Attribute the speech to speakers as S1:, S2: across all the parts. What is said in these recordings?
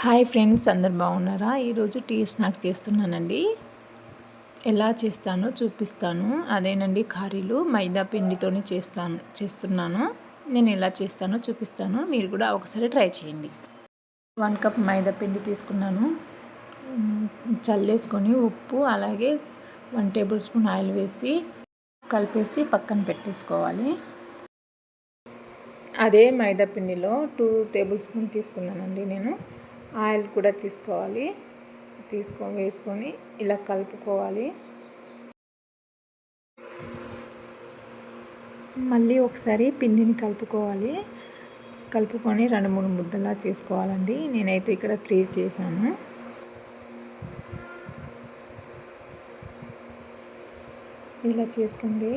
S1: Hi friends అందరు బాగున్నారా? ఈరోజు టీ స్నాక్ చేస్తున్నానండి. ఎలా చేస్తానో చూపిస్తాను. అదేనండి కారీలు మైదా పిండితోనే చేస్తాను చేస్తున్నాను. నేను ఎలా చేస్తానో చూపిస్తాను. మీరు కూడా ఒకసారి ట్రై చేయండి. వన్ కప్ మైదా పిండి తీసుకున్నాను. చల్లేసుకొని ఉప్పు అలాగే వన్ టేబుల్ స్పూన్ ఆయిల్ వేసి కలిపేసి పక్కన పెట్టేసుకోవాలి. అదే మైదా పిండిలో టూ టేబుల్ స్పూన్ తీసుకున్నానండి నేను. ఆయిల్ కూడా తీసుకోవాలి. తీసుకొని వేసుకొని ఇలా కలుపుకోవాలి. మళ్ళీ ఒకసారి పిండిని కలుపుకోవాలి. కలుపుకొని రెండు మూడు ముద్దలా చేసుకోవాలండి. నేనైతే ఇక్కడ త్రీ చేశాను. ఇలా చేసుకోండి.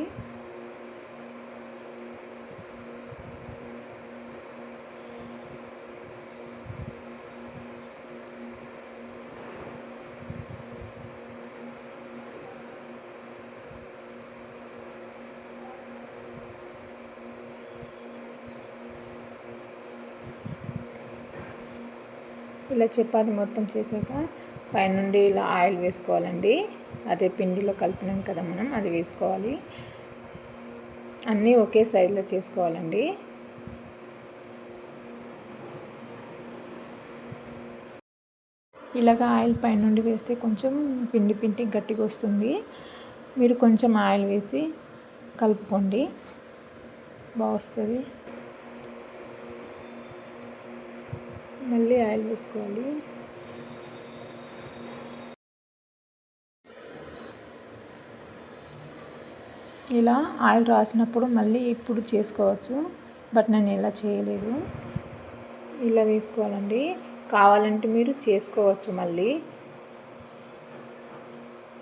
S1: ఇలా చపాతి మొత్తం చేశాక పైనుండి ఇలా ఆయిల్ వేసుకోవాలండి. అదే పిండిలో కలిపినాం కదా మనం అది వేసుకోవాలి. అన్నీ ఒకే సైజులో చేసుకోవాలండి. ఇలాగ ఆయిల్ పైనుండి వేస్తే కొంచెం పిండి పిండి గట్టిగా వస్తుంది. మీరు కొంచెం ఆయిల్ వేసి కలుపుకోండి. బాగా వస్తుంది. మళ్ళీ ఆయిల్ వేసుకోవాలి ఇలా ఆయిల్ రాసినప్పుడు మళ్ళీ ఇప్పుడు చేసుకోవచ్చు బట్ నేను ఇలా చేయలేదు. ఇలా వేసుకోవాలండి. కావాలంటే మీరు చేసుకోవచ్చు మళ్ళీ.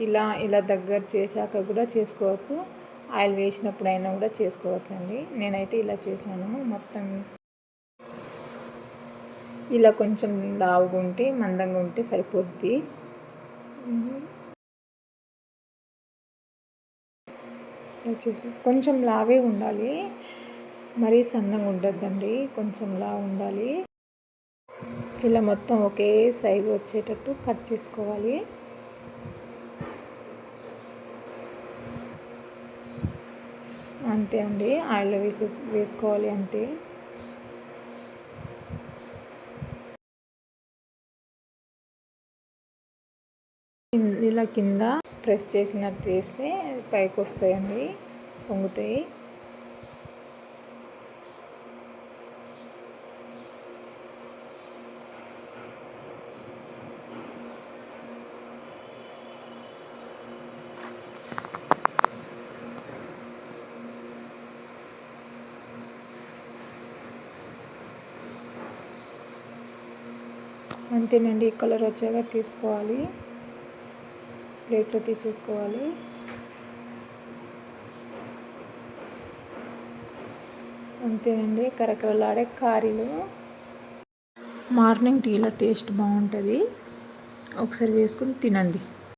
S1: ఇలా ఇలా దగ్గర చేశాక కూడా చేసుకోవచ్చు. ఆయిల్ వేసినప్పుడైనా కూడా చేసుకోవచ్చు అండి నేనైతే ఇలా చేశాను. మొత్తం ఇలా కొంచెం లావుగా ఉంటే మందంగా ఉంటే సరిపోద్ది. వచ్చేసి కొంచెం లావే ఉండాలి. మరీ సన్నగా ఉండద్దండి. కొంచెం లావు ఉండాలి. ఇలా మొత్తం ఒకే సైజు వచ్చేటట్టు కట్ చేసుకోవాలి. అంతే అండి. ఆయిల్లో వేసే వేసుకోవాలి అంతే. ఇలా కింద ప్రెస్ చేసినట్టు చేస్తే పైకి వస్తాయండి పొంగుతాయి. అంతేనండి కలర్ వచ్చాక తీసుకోవాలి. ప్లేట్లో తీసేసుకోవాలి. అంతేనండి కరకరలాడే కారీలు. మార్నింగ్ టీలో టేస్ట్ బాగుంటుంది. ఒకసారి వేసుకుని తినండి.